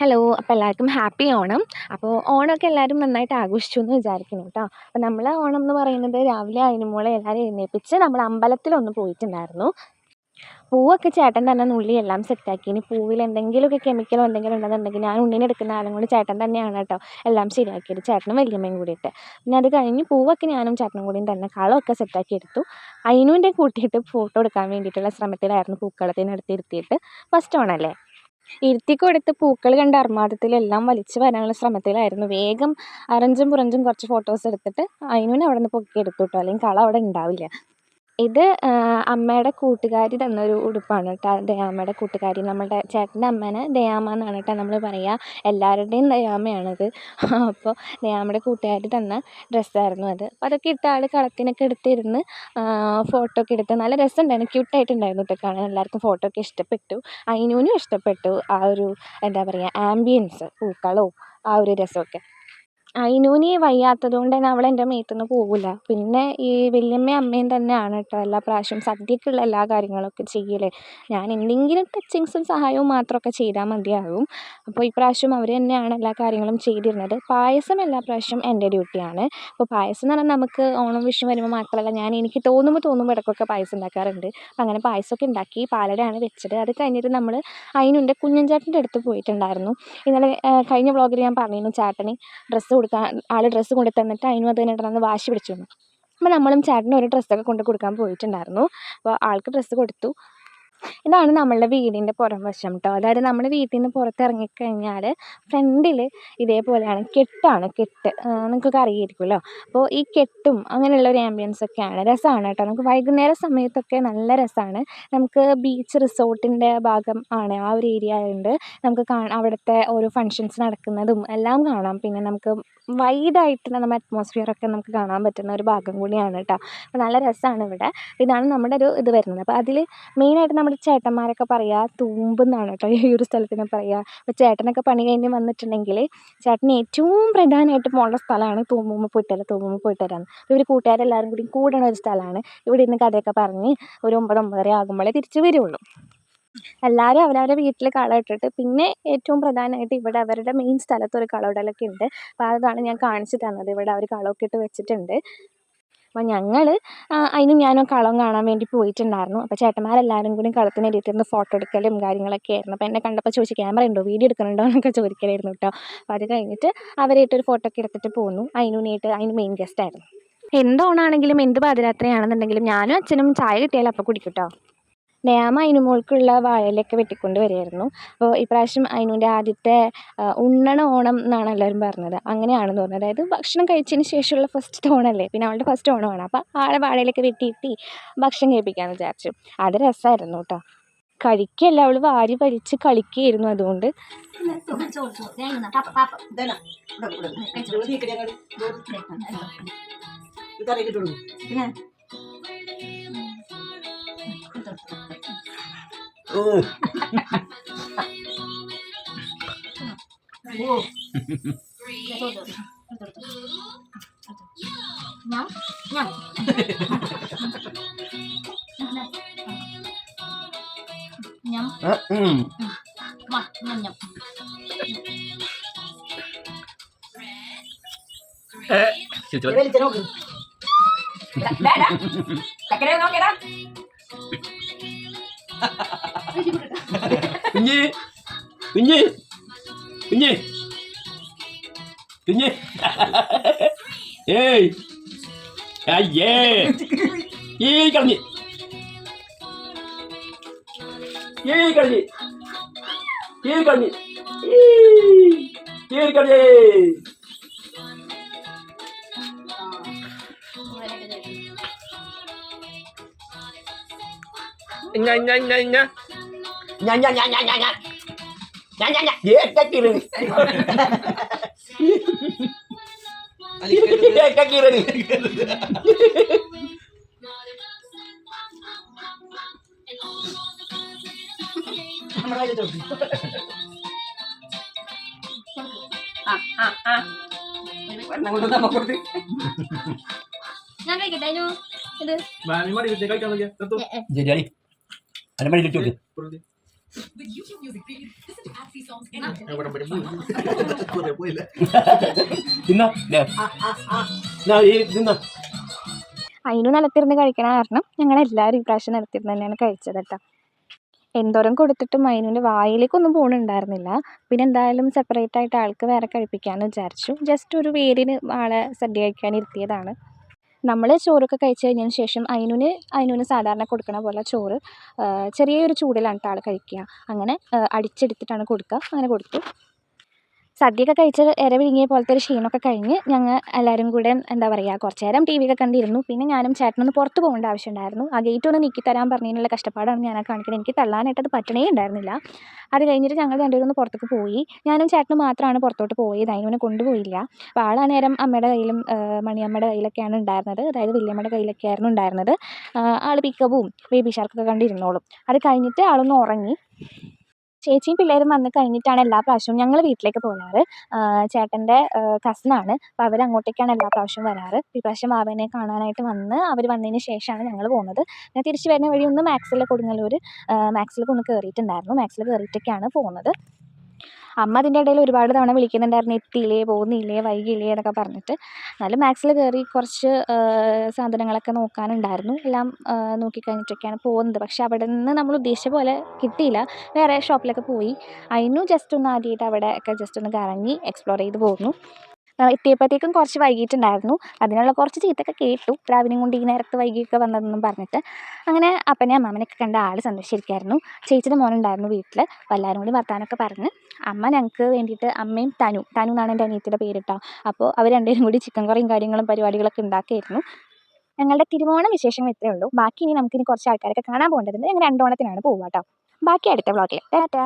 Hello അപ്പോൾ എല്ലാവർക്കും happy Onam. അപ്പോൾ ഓണമൊക്കെ എല്ലാവരും നന്നായിട്ട് ആഘോഷിച്ചു എന്ന് വിചാരിക്കുന്നു കേട്ടോ അപ്പോൾ നമ്മൾ ഓണം എന്ന് പറയുന്നത് രാവിലെ അതിനുമോളെ എല്ലാവരും എഴുന്നേൽപ്പിച്ച് നമ്മൾ അമ്പലത്തിലൊന്ന് പോയിട്ടുണ്ടായിരുന്നു. പൂവൊക്കെ ചേട്ടൻ തന്നെ നുള്ളി എല്ലാം സെറ്റാക്കി ഇനി പൂവിൽ എന്തെങ്കിലുമൊക്കെ കെമിക്കലോ എന്തെങ്കിലും ഉണ്ടെന്നുണ്ടെങ്കിൽ ഞാൻ ഉണ്ണിനെ എടുക്കുന്ന ആളും കൂടി ചേട്ടൻ തന്നെയാണ് കേട്ടോ എല്ലാം ശരിയാക്കിയത് ചേട്ടനും വല്യമ്മയും കൂടിയിട്ട്. പിന്നെ അത് കഴിഞ്ഞ് പൂവൊക്കെ ഞാനും ചേട്ടനും കൂടിയും തന്നെ കളമൊക്കെ സെറ്റാക്കി എടുത്തു. അതിനുവിന്റെ കൂട്ടിയിട്ട് ഫോട്ടോ എടുക്കാൻ വേണ്ടിയിട്ടുള്ള ശ്രമത്തിലായിരുന്നു പൂക്കളത്തിന് അടുത്തിരുത്തിയിട്ട് ഫസ്റ്റ് ഓണല്ലേ? ഇരുത്തി കൊടുത്ത് പൂക്കൾ കണ്ട അർമാദത്തിലെല്ലാം വലിച്ചു വരാനുള്ള ശ്രമത്തിലായിരുന്നു. വേഗം അരഞ്ചും പുറഞ്ചും കുറച്ച് ഫോട്ടോസ് എടുത്തിട്ട് അതിനുവിനെ അവിടെ നിന്ന് പൊക്കി എടുത്തു കേട്ടോ അല്ലെങ്കിൽ കള അവിടെ ഉണ്ടാവില്ല. ഇത് അമ്മയുടെ കൂട്ടുകാരി തന്നൊരു ഉടുപ്പാണ് കേട്ടോ. ദയാമ്മയുടെ കൂട്ടുകാരി. നമ്മളുടെ ചേട്ടന്റെ അമ്മേനെ ദയാമ്മ എന്നാണ് കേട്ടോ നമ്മൾ പറയുക. എല്ലാവരുടെയും ദയാമ്മയാണത്. അപ്പോൾ ദയാമ്മയുടെ കൂട്ടുകാരി തന്ന ഡ്രസ്സായിരുന്നു അത്. അപ്പോൾ അതൊക്കെ ഇട്ട് ആൾ കളത്തിനൊക്കെ എടുത്തിരുന്ന് ഫോട്ടോ ഒക്കെ എടുത്ത് നല്ല രസമുണ്ടായിരുന്നു. ക്യൂട്ടായിട്ടുണ്ടായിരുന്നു കേട്ടോ കാണാൻ. എല്ലാവർക്കും ഫോട്ടോ ഒക്കെ ഇഷ്ടപ്പെട്ടു. അതിനൂനും ഇഷ്ടപ്പെട്ടു ആ ഒരു എന്താ പറയുക ആംബിയൻസ് പൂക്കളവും ആ ഒരു രസമൊക്കെ. അതിനൂന് വയ്യാത്തത് കൊണ്ട് തന്നെ അവൾ എന്റെ നിന്ന് പോവില്ല പിന്നെ ഈ വല്യമ്മയും അമ്മയും തന്നെയാണ് കേട്ടോ എല്ലാ പ്രാവശ്യം സദ്യക്കുള്ള എല്ലാ കാര്യങ്ങളൊക്കെ ചെയ്യൽ ഞാൻ എന്തെങ്കിലും ടച്ചിങ്സും സഹായവും മാത്രമൊക്കെ ചെയ്താൽ മതിയാകും അപ്പോൾ ഇപ്രാവശ്യം അവർ തന്നെയാണ് എല്ലാ കാര്യങ്ങളും ചെയ്തിരുന്നത്. പായസം എല്ലാ പ്രാവശ്യം എന്റെ ഡ്യൂട്ടിയാണ്. അപ്പോൾ പായസം എന്ന് പറഞ്ഞാൽ നമുക്ക് ഓണം വിഷു വരുമ്പോൾ മാത്രമല്ല ഞാൻ എനിക്ക് തോന്നുമ്പോൾ തോന്നുമ്പോൾ ഇടയ്ക്കൊക്കെ പായസം ഉണ്ടാക്കാറുണ്ട്. അങ്ങനെ പായസമൊക്കെ ഉണ്ടാക്കി പാലടയാണ് വെച്ചത്. അത് കഴിഞ്ഞിട്ട് നമ്മൾ അതിനുണ്ട് കുഞ്ഞൻ ചേട്ടന്റെ അടുത്ത് പോയിട്ടുണ്ടായിരുന്നു. ഇന്നലെ കഴിഞ്ഞ വ്ളോഗിൽ ഞാൻ പറഞ്ഞിരുന്നു ചേട്ടന് ഡ്രസ്സ് കൊടുക്കാൻ ആൾ ഡ്രസ്സ് കൊണ്ടു തന്നിട്ട് അതിനും അത് തന്നെ വാശി പിടിച്ചു അപ്പോൾ നമ്മളും ചേട്ടനും ഒരു ഡ്രസ്സൊക്കെ കൊണ്ടു കൊടുക്കാൻ പോയിട്ടുണ്ടായിരുന്നു. അപ്പോൾ ആൾക്ക് ഡ്രസ്സ് കൊടുത്തു. ഇതാണ് നമ്മളുടെ വീടിന്റെ പുറം വശം കേട്ടോ അതായത് നമ്മൾ വീട്ടിൽ നിന്ന് പുറത്തിറങ്ങിക്കഴിഞ്ഞാൽ ഫ്രണ്ടിൽ ഇതേപോലെയാണ് കെട്ടാണ് കെട്ട്. നിങ്ങൾക്കൊക്കെ അറിയായിരിക്കുമല്ലോ. അപ്പോൾ ഈ കെട്ടും അങ്ങനെയുള്ള ഒരു ആംബിയൻസ് ഒക്കെയാണ്. രസമാണ് കേട്ടോ നമുക്ക് വൈകുന്നേര സമയത്തൊക്കെ നല്ല രസമാണ് നമുക്ക് ബീച്ച് റിസോർട്ടിന്റെ ഭാഗം ആണ് ആ ഒരു ഏരിയ ആയതുകൊണ്ട് നമുക്ക് കാണാം അവിടുത്തെ ഓരോ ഫങ്ഷൻസ് നടക്കുന്നതും എല്ലാം കാണാം. പിന്നെ നമുക്ക് വൈഡായിട്ട് നമ്മുടെ അറ്റ്മോസ്ഫിയറൊക്കെ നമുക്ക് കാണാൻ പറ്റുന്ന ഒരു ഭാഗം കൂടിയാണ് കേട്ടോ അപ്പോൾ നല്ല രസമാണ് ഇവിടെ. ഇതാണ് നമ്മുടെ ഒരു ഇത് വരുന്നത്. അപ്പോൾ അതിൽ മെയിനായിട്ട് നമ്മുടെ ചേട്ടന്മാരൊക്കെ പറയുക തൂമ്പ് കേട്ടോ ഈ ഒരു സ്ഥലത്തിനെ പറയുക അപ്പോൾ ചേട്ടനൊക്കെ പണി കഴിഞ്ഞ് വന്നിട്ടുണ്ടെങ്കിൽ ചേട്ടന് ഏറ്റവും പ്രധാനമായിട്ട് പോകേണ്ട സ്ഥലമാണ് തൂമ്പുമ്മ പോയിട്ട് വരാം തൂമ്പുമ്മ പോയിട്ട് വരാം ഇവർ കൂട്ടുകാരെല്ലാവരും കൂടി കൂടണ ഒരു സ്ഥലമാണ്. ഇവിടെ ഇരുന്ന് കഥയൊക്കെ പറഞ്ഞ് ഒരു ഒമ്പത് ഒമ്പതര ആകുമ്പോഴേ തിരിച്ച് വരുള്ളൂ. എല്ലാവരും അവരവരുടെ വീട്ടിൽ കളം ഇട്ടിട്ട് പിന്നെ ഏറ്റവും പ്രധാനമായിട്ട് ഇവിടെ അവരുടെ മെയിൻ സ്ഥലത്ത് ഒരു കളവിടലൊക്കെ ഉണ്ട്. അപ്പോൾ അതാണ് ഞാൻ കാണിച്ചു തന്നത്. ഇവിടെ അവർ കളമൊക്കെ ഇട്ട് വെച്ചിട്ടുണ്ട്. അപ്പോൾ ഞങ്ങൾ അതിനും ഞാനും കളം കാണാൻ വേണ്ടി പോയിട്ടുണ്ടായിരുന്നു. അപ്പോൾ ചേട്ടന്മാരെല്ലാവരും കൂടി കളത്തിനരിയത്തിരുന്ന് ഫോട്ടോ എടുക്കലും കാര്യങ്ങളൊക്കെ ആയിരുന്നു. അപ്പോൾ എന്നെ കണ്ടപ്പോൾ ചോദിച്ചു ക്യാമറ ഉണ്ടോ? വീഡിയോ എടുക്കുന്നുണ്ടോ? എന്നൊക്കെ ചോദിക്കലായിരുന്നു കേട്ടോ. അപ്പോൾ അത് കഴിഞ്ഞിട്ട് അവരായിട്ടൊരു ഫോട്ടോ ഒക്കെ എടുത്തിട്ട് പോന്നു. അതിനുനായിട്ട് അതിന് മെയിൻ ഗസ്റ്റ് ആയിരുന്നു. എന്ത് ഓണാണെങ്കിലും പാതിരാത്രിയാണെന്നുണ്ടെങ്കിലും ഞാനും അച്ഛനും ചായ കിട്ടിയാൽ അപ്പോൾ കുടിക്കും കേട്ടോ. നേമ അതിനുമോൾക്കുള്ള വാഴയിലൊക്കെ വെട്ടിക്കൊണ്ട് വരികയായിരുന്നു. അപ്പോൾ ഇപ്രാവശ്യം അതിനുന്റെ ആദ്യത്തെ ഉണ്ണണ ഓണം എന്നാണ് എല്ലാവരും പറഞ്ഞത്. അങ്ങനെയാണെന്ന് തോന്നുന്നത് അതായത് ഭക്ഷണം കഴിച്ചതിന് ശേഷമുള്ള ഫസ്റ്റ് ഓണമല്ലേ പിന്നെ അവളുടെ ഫസ്റ്റ് ഓണമാണ്. അപ്പോൾ ആളെ വാഴയിലൊക്കെ വെട്ടിയിട്ട് ഭക്ഷണം കഴിപ്പിക്കാമെന്ന് വിചാരിച്ചു. അത് രസമായിരുന്നു കേട്ടോ. കഴിക്കല്ല അവൾ വാരി വലിച്ച് കളിക്കുകയായിരുന്നു അതുകൊണ്ട്. Ừ. nhắm. Ờ, ừ. Nhắm nhắm à, ừ. mà nhắm nhắm. Eh chưa chưa lên trên không đã đã đã cái đeo ngon kìa đó. കുഞ്ഞി കുഞ്ഞി കുഞ്ഞി കുഞ്ഞി ഏയ് അയ്യേ ഈ കളഞ്ഞി ഈ കളഞ്ഞി ഈ കളഞ്ഞി ഈ കളഞ്ഞി nhanh nhanh nhanh nhá nyanyi nyanyi nyanyi nyanyi nyanyi nyanyi dia nyanyi nyanyi nyanyi nyanyi nyanyi nyanyi nyanyi nyanyi nyanyi nyanyi. Jadi, ada mana di? തിന്നോ ദേ. ഈ തിന്നോ അതിന് നിലത്തിരുന്ന് കഴിക്കണ കാരണം ഞങ്ങളെല്ലാവരും ഈ പ്രാവശ്യം നിലത്തിരുന്ന് തന്നെയാണ് കഴിച്ചത് കേട്ടോ. എന്തോരം കൊടുത്തിട്ടും അതിനുവിന്റെ വായിലേക്കൊന്നും പോകണുണ്ടായിരുന്നില്ല പിന്നെ എന്തായാലും സെപ്പറേറ്റ് ആയിട്ട് ആൾക്ക് വേറെ കഴിപ്പിക്കാമെന്ന് വിചാരിച്ചു. ജസ്റ്റ് ഒരു പേരിന് ആളെ സദ്യ കഴിക്കാൻ ഇരുത്തിയതാണ്. നമ്മൾ ചോറൊക്കെ കഴിച്ച് കഴിഞ്ഞതിന് ശേഷം അതിനുവിന് അതിനുവിന് സാധാരണ കൊടുക്കണ പോലെ ചോറ് ചെറിയൊരു ചൂടിലാണ് കേട്ടോ ആൾ കഴിക്കുക. അങ്ങനെ അടിച്ചെടുത്തിട്ടാണ് കൊടുക്കുക. അങ്ങനെ കൊടുത്തു. സദ്യയൊക്കെ കഴിച്ച് ഇര വിഴുങ്ങിയ പോലത്തെ ഒരു ക്ഷീണമൊക്കെ കഴിഞ്ഞ് ഞങ്ങൾ എല്ലാവരും കൂടെ എന്താ പറയുക കുറച്ച് നേരം ടി വിയൊക്കെ കണ്ടിരുന്നു. പിന്നെ ഞാനും ചേട്ടനൊന്ന് പുറത്ത് പോകേണ്ട ആവശ്യമുണ്ടായിരുന്നു. ആ ഗേറ്റ് ഒന്ന് നീക്കി തരാൻ പറഞ്ഞതിനുള്ള കഷ്ടപ്പാടാണ് ഞാൻ ആ കാണിക്കുന്നത് എനിക്ക് തള്ളാനായിട്ട് അത് പറ്റണേ ഉണ്ടായിരുന്നില്ല. അത് കഴിഞ്ഞിട്ട് ഞങ്ങൾ രണ്ടുപേരും ഒന്ന് പുറത്തേക്ക് പോയി. ഞാനും ചേട്ടനും മാത്രമാണ് പുറത്തോട്ട് പോയത്. അതിനെ കൊണ്ടുപോയില്ല. അപ്പോൾ ആളാ നേരം അമ്മയുടെ കയ്യിലും മണിയമ്മയുടെ കയ്യിലൊക്കെയാണ് ഉണ്ടായിരുന്നത്. അതായത് വലിയമ്മയുടെ കയ്യിലൊക്കെ ആയിരുന്നു ഉണ്ടായിരുന്നത് ആൾ പിക്കപ്പും ബേബി ഷാർക്കൊക്കെ കണ്ടിരുന്നോളും. അത് കഴിഞ്ഞിട്ട് ആളൊന്ന് ഉറങ്ങി. ചേച്ചിയും പിള്ളേരും വന്നു കഴിഞ്ഞിട്ടാണ് എല്ലാ പ്രാവശ്യവും ഞങ്ങൾ വീട്ടിലേക്ക് പോകാറ്. ചേട്ടന്റെ കസിനാണ് അപ്പോൾ അവർ അങ്ങോട്ടേക്കാണ് എല്ലാ പ്രാവശ്യവും വരാറ്. ഈ പ്രാവശ്യം വാവനെ കാണാനായിട്ട് വന്ന് അവർ വന്നതിന് ശേഷമാണ് ഞങ്ങൾ പോകുന്നത്. ഞാൻ തിരിച്ച് വരുന്ന വഴി ഒന്ന് മാക്സിൽ കൊടുങ്ങല്ലൂർ മാക്സിലേക്ക് ഒന്ന് കയറിയിട്ടുണ്ടായിരുന്നു മാക്സിൽ കയറിയിട്ടൊക്കെയാണ് പോകുന്നത്. അമ്മ അതിന്റെ ഇടയിൽ ഒരുപാട് തവണ വിളിക്കുന്നുണ്ടായിരുന്നു എത്തിയില്ലേ പോകുന്നില്ലേ വൈകിയില്ലേ എന്നൊക്കെ പറഞ്ഞിട്ട്. എന്നാലും മാക്സിൽ കയറി കുറച്ച് സാധനങ്ങളൊക്കെ നോക്കാനുണ്ടായിരുന്നു. എല്ലാം നോക്കിക്കഴിഞ്ഞിട്ടൊക്കെയാണ് പോകുന്നത്. പക്ഷേ അവിടെ നിന്ന് നമ്മൾ ഉദ്ദേശിച്ച പോലെ കിട്ടിയില്ല. വേറെ ഷോപ്പിലൊക്കെ പോയി. അതിനു ജസ്റ്റ് ഒന്ന് ആദ്യമായിട്ട് അവിടെ ഒക്കെ ജസ്റ്റ് ഒന്ന് കറങ്ങി എക്സ്പ്ലോർ ചെയ്ത് പോന്നു. എത്തിയപ്പോഴത്തേക്കും കുറച്ച് വൈകിയിട്ടുണ്ടായിരുന്നു അതിനുള്ള കുറച്ച് ചീത്തൊക്കെ കേട്ടു. രാവിലെയും കൊണ്ട് ഈ നേരത്ത് വൈകിയൊക്കെ വന്നതെന്നും പറഞ്ഞിട്ട്. അങ്ങനെ അപ്പനെ അമ്മാമനെയൊക്കെ കണ്ട ആൾ സന്തോഷിച്ചിരിക്കുകയായിരുന്നു ചേച്ചിയുടെ മോനുണ്ടായിരുന്നു വീട്ടിൽ അപ്പോൾ എല്ലാവരും കൂടി വർത്താനമൊക്കെ പറഞ്ഞ്. അമ്മ ഞങ്ങൾക്ക് വേണ്ടിയിട്ട് അമ്മയും തനു തനു എന്നാണ് എന്റെ അനിയത്തിയുടെ പേരിട്ടോ. അപ്പോൾ അവർ രണ്ടുപേരും കൂടി ചിക്കൻ കറിയും കാര്യങ്ങളും പരിപാടികളൊക്കെ ഉണ്ടാക്കിയായിരുന്നു. ഞങ്ങളുടെ തിരുവോണ വിശേഷങ്ങൾ ഇത്രയേ ഉള്ളൂ. ബാക്കി ഇനി നമുക്കിനി കുറച്ച് ആൾക്കാരൊക്കെ കാണാൻ പോകേണ്ടതുണ്ട്. ഞങ്ങൾ രണ്ടോണത്തിനാണ് പോവുക കേട്ടോ. ബാക്കി അടുത്ത വ്ളോഗിൽ ടാറ്റാ.